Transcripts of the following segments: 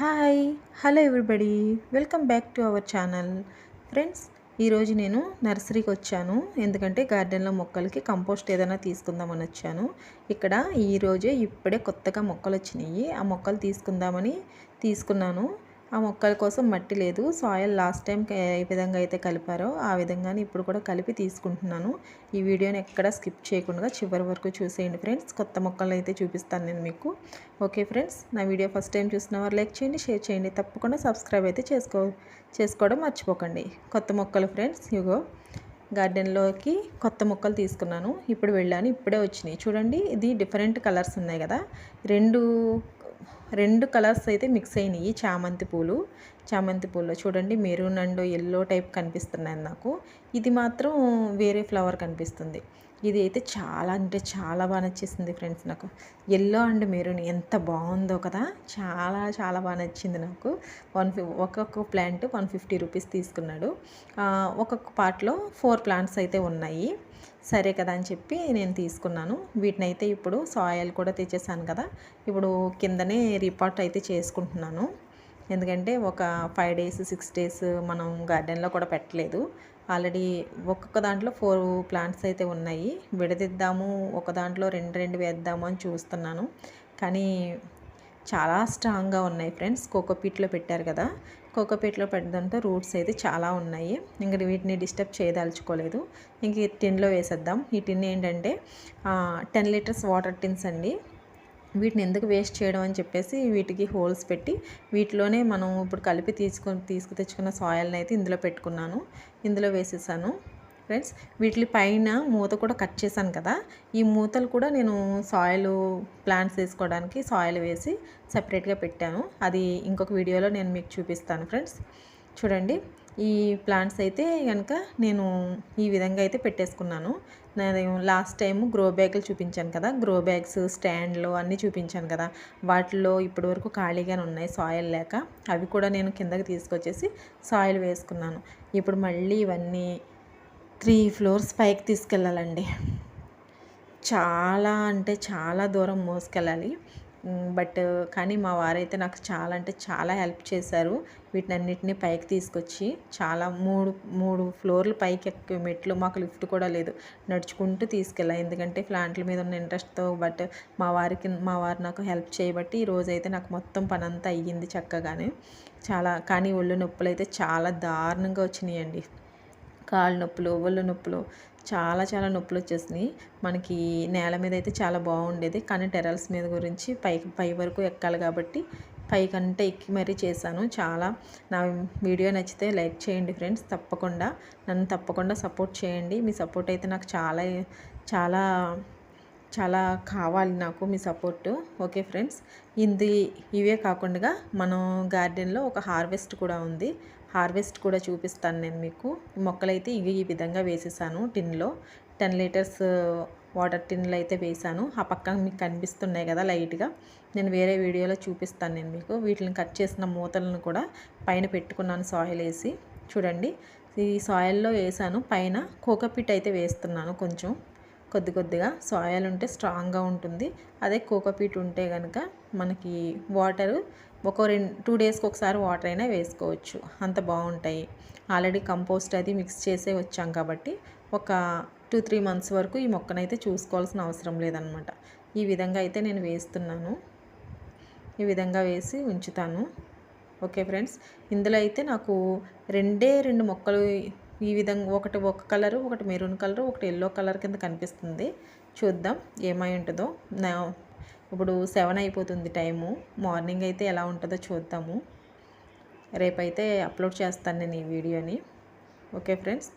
Hi hello everybody welcome back to our channel friends ఈరోజు నేను నర్సరీకి వచ్చాను. ఎందుకంటే గార్డెన్లో మొక్కలకి కంపోస్ట్ ఏదైనా తీసుకుందామని వచ్చాను. ఇక్కడ ఈరోజే ఇప్పుడే కొత్తగా మొక్కలు వచ్చినాయి ఆ మొక్కలు తీసుకుందామని తీసుకున్నాను. ఆ మొక్కల కోసం మట్టి లేదు. సాయిల్ లాస్ట్ టైం ఏ విధంగా అయితే కలిపారో ఆ విధంగానే ఇప్పుడు కూడా కలిపి తీసుకుంటున్నాను. ఈ వీడియోని ఎక్కడ స్కిప్ చేయకుండా చివరి వరకు చూసేయండి ఫ్రెండ్స్. కొత్త మొక్కలు అయితే చూపిస్తాను నేను మీకు. ఓకే ఫ్రెండ్స్ నా వీడియో ఫస్ట్ టైం చూసిన వారు లైక్ చేయండి షేర్ చేయండి. తప్పకుండా సబ్స్క్రైబ్ అయితే చేసుకో చేసుకోవడం మర్చిపోకండి. కొత్త మొక్కలు ఫ్రెండ్స్ ఇగో గార్డెన్లోకి కొత్త మొక్కలు తీసుకున్నాను. ఇప్పుడు వెళ్ళాను ఇప్పుడే వచ్చినాయి. చూడండి ఇది డిఫరెంట్ కలర్స్ ఉన్నాయి కదా. రెండు రెండు కలర్స్ అయితే మిక్స్ అయినాయి. చామంతి పూలు. చామంతి పూలు చూడండి మెరూన్ అండ్ ఎల్లో టైప్ కనిపిస్తున్నాయి నాకు. ఇది మాత్రం వేరే ఫ్లవర్ కనిపిస్తుంది. ఇది అయితే చాలా అంటే చాలా బాగా నచ్చేసింది ఫ్రెండ్స్ నాకు. ఎల్లో అండ్ మెరూన్ ఎంత బాగుందో కదా. చాలా చాలా బాగా నచ్చింది నాకు. వన్ ఫి ఒక్కొక్క ప్లాంట్ వన్ ఫిఫ్టీ రూపీస్ తీసుకున్నాడు. ఒక్కొక్క పార్ట్లో ఫోర్ ప్లాంట్స్ అయితే ఉన్నాయి. సరే కదా అని చెప్పి నేను తీసుకున్నాను. వీటిని అయితే ఇప్పుడు సాయిల్ కూడా తెచ్చేసాను కదా. ఇప్పుడు కిందనే రిపోర్ట్ అయితే చేసుకుంటున్నాను. ఎందుకంటే ఒక ఫైవ్ డేస్ సిక్స్ డేస్ మనం గార్డెన్లో కూడా పెట్టలేదు. ఆల్రెడీ ఒక్కొక్క దాంట్లో ఫోర్ ప్లాంట్స్ అయితే ఉన్నాయి. విడదిద్దాము ఒక దాంట్లో రెండు రెండు వేద్దాము అని చూస్తున్నాను. కానీ చాలా స్ట్రాంగ్గా ఉన్నాయి ఫ్రెండ్స్. కోకోపీట్లో పెట్టారు కదా. కోకోపీట్లో పెట్టడంతో రూట్స్ అయితే చాలా ఉన్నాయి. ఇంకా వీటిని డిస్టర్బ్ చేయదలుచుకోలేదు. ఇంక టిన్లో వేసేద్దాం. ఈ టిన్ ఏంటంటే టెన్ లీటర్స్ వాటర్ టిన్స్ అండి. వీటిని ఎందుకు వేస్ట్ చేయడం అని చెప్పేసి వీటికి హోల్స్ పెట్టి వీటిలోనే మనం ఇప్పుడు కలిపి తీసుకొని తీసుకు తెచ్చుకున్న సాయిల్ని అయితే ఇందులో పెట్టుకున్నాను. ఇందులో వేసేసాను. ఫ్రెండ్స్ వీటి పైన మూత కూడా కట్ చేశాను కదా. ఈ మూతలు కూడా నేను సాయిల్ ప్లాంట్స్ వేసుకోవడానికి సాయిల్ వేసి సపరేట్గా పెట్టాను. అది ఇంకొక వీడియోలో నేను మీకు చూపిస్తాను ఫ్రెండ్స్. చూడండి ఈ ప్లాంట్స్ అయితే కనుక నేను ఈ విధంగా అయితే పెట్టేసుకున్నాను. నేను లాస్ట్ టైం గ్రో బ్యాగులు చూపించాను కదా. గ్రో బ్యాగ్స్ స్టాండ్లు అన్నీ చూపించాను కదా. వాటిలో ఇప్పటి వరకు ఖాళీగానే ఉన్నాయి సాయిల్ లేక. అవి కూడా నేను కిందకి తీసుకొచ్చేసి సాయిల్ వేసుకున్నాను. ఇప్పుడు మళ్ళీ ఇవన్నీ త్రీ ఫ్లోర్స్ పైకి తీసుకెళ్ళాలండి. చాలా అంటే చాలా దూరం మోసుకెళ్ళాలి. బట్ కానీ మా వారైతే నాకు చాలా అంటే చాలా హెల్ప్ చేశారు. వీటినన్నిటిని పైకి తీసుకొచ్చి చాలా మూడు మూడు ఫ్లోర్లు పైకి ఎక్కి మెట్లు మాకు లిఫ్ట్ కూడా లేదు. నడుచుకుంటూ తీసుకెళ్ళాలి ఎందుకంటే ప్లాంట్ల మీద ఉన్న ఇంట్రెస్ట్తో బట్ మా వారికి మా వారు నాకు హెల్ప్ చేయబట్టి ఈరోజు అయితే నాకు మొత్తం పని అంతా అయ్యింది చక్కగానే. చాలా కానీ ఒళ్ళు నొప్పులు అయితే చాలా దారుణంగా వచ్చినాయండి. కాళ్ళ నొప్పులు ఒళ్ళు నొప్పులు చాలా చాలా నొప్పులు వచ్చేసినాయి. మనకి నేల మీద అయితే చాలా బాగుండేది. కానీ టెరల్స్ మీద గురించి పైకి పై వరకు ఎక్కాలి కాబట్టి పైకంటే ఎక్కి మరీ చేశాను. చాలా నా వీడియో నచ్చితే లైక్ చేయండి ఫ్రెండ్స్. తప్పకుండా నన్ను తప్పకుండా సపోర్ట్ చేయండి. మీ సపోర్ట్ అయితే నాకు చాలా చాలా చాలా కావాలి నాకు మీ సపోర్టు. ఓకే ఫ్రెండ్స్ ఇది ఇవే కాకుండా మనం గార్డెన్లో ఒక హార్వెస్ట్ కూడా ఉంది. హార్వెస్ట్ కూడా చూపిస్తాను నేను మీకు. మొక్కలైతే ఇవి ఈ విధంగా వేసేసాను టిన్లో. టెన్ లీటర్స్ వాటర్ టిన్లు అయితే వేసాను. ఆ పక్కన మీకు కనిపిస్తున్నాయి కదా లైట్గా. నేను వేరే వీడియోలో చూపిస్తాను నేను మీకు. వీటిని కట్ చేసిన మూతలను కూడా పైన పెట్టుకున్నాను సాయిల్ వేసి. చూడండి ఈ సాయిల్లో వేసాను. పైన కోకోపిట్ అయితే వేస్తున్నాను కొంచెం. కొద్ది కొద్దిగా సాయిల్ ఉంటే స్ట్రాంగ్గా ఉంటుంది. అదే కోకోపీట్ ఉంటే కనుక మనకి వాటరు ఒక రెండు టూ డేస్కి ఒకసారి వాటర్ అయినా వేసుకోవచ్చు. అంత బాగుంటాయి. ఆల్రెడీ కంపోస్ట్ అది మిక్స్ చేసే వచ్చాం కాబట్టి ఒక టూ త్రీ మంత్స్ వరకు ఈ మొక్కనైతే చూసుకోవాల్సిన అవసరం లేదనమాట ఈ విధంగా అయితే నేను వేస్తున్నాను. ఈ విధంగా వేసి ఉంచుతాను. ఓకే ఫ్రెండ్స్ ఇందులో అయితే నాకు రెండే రెండు మొక్కలు ఈ విధంగా ఒకటి ఒక కలరు ఒకటి మెరూన్ కలర్ ఒకటి ఎల్లో కలర్ కింద కనిపిస్తుంది. చూద్దాం ఏమై ఉంటుందో. నా ఇప్పుడు సెవెన్ అయిపోతుంది టైము. మార్నింగ్ అయితే ఎలా ఉంటుందో చూద్దాము. రేపైతే అప్లోడ్ చేస్తాను నేను ఈ వీడియోని. Okay friends?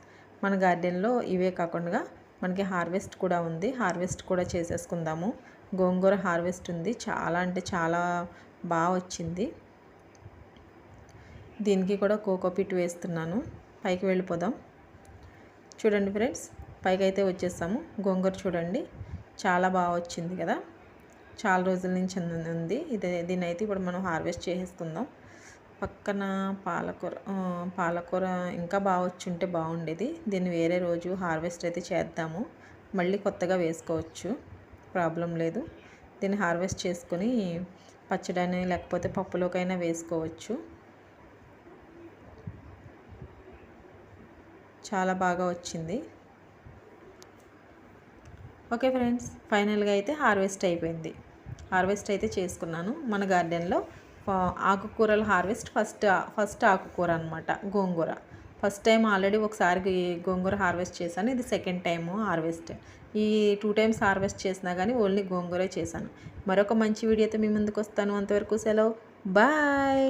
మన గార్డెన్లో ఇవే కాకుండా మనకి హార్వెస్ట్ కూడా ఉంది. హార్వెస్ట్ కూడా చేసేసుకుందాము. గోంగూర హార్వెస్ట్ ఉంది. చాలా అంటే చాలా బాగా వచ్చింది. దీనికి కూడా కోకోపిట్ వేస్తున్నాను. పైకి వెళ్ళిపోదాం. చూడండి ఫ్రెండ్స్ పైకి అయితే వచ్చేసాము గోంగూర చూడండి చాలా బాగా వచ్చింది కదా. చాలా రోజుల నుంచి ఉంది. ఇది దీన్ని అయితే ఇప్పుడు మనం హార్వెస్ట్ చేసేసుకుందాం. పక్కన పాలకూర పాలకూర ఇంకా బాగా వచ్చి ఉంటే బాగుండేది. దీన్ని వేరే రోజు హార్వెస్ట్ అయితే చేద్దాము. మళ్ళీ కొత్తగా వేసుకోవచ్చు. ప్రాబ్లం లేదు. దీన్ని హార్వెస్ట్ చేసుకొని పచ్చడని లేకపోతే పప్పులోకైనా వేసుకోవచ్చు. చాలా బాగా వచ్చింది. ఓకే ఫ్రెండ్స్ ఫైనల్గా అయితే హార్వెస్ట్ అయిపోయింది. హార్వెస్ట్ అయితే చేసుకున్నాను. మన గార్డెన్లో ఆకుకూరల హార్వెస్ట్ ఫస్ట్ ఫస్ట్ ఆకుకూర అనమాట గోంగూర. ఫస్ట్ టైం ఆల్రెడీ ఒకసారి గోంగూర హార్వెస్ట్ చేశాను. ఇది సెకండ్ టైం హార్వెస్ట్. ఈ టూ టైమ్స్ హార్వెస్ట్ చేసినా కానీ ఓన్లీ గోంగూరే చేశాను. మరొక మంచి వీడియోతో మీ ముందుకు వస్తాను. అంతవరకు సెలవు. బాయ్!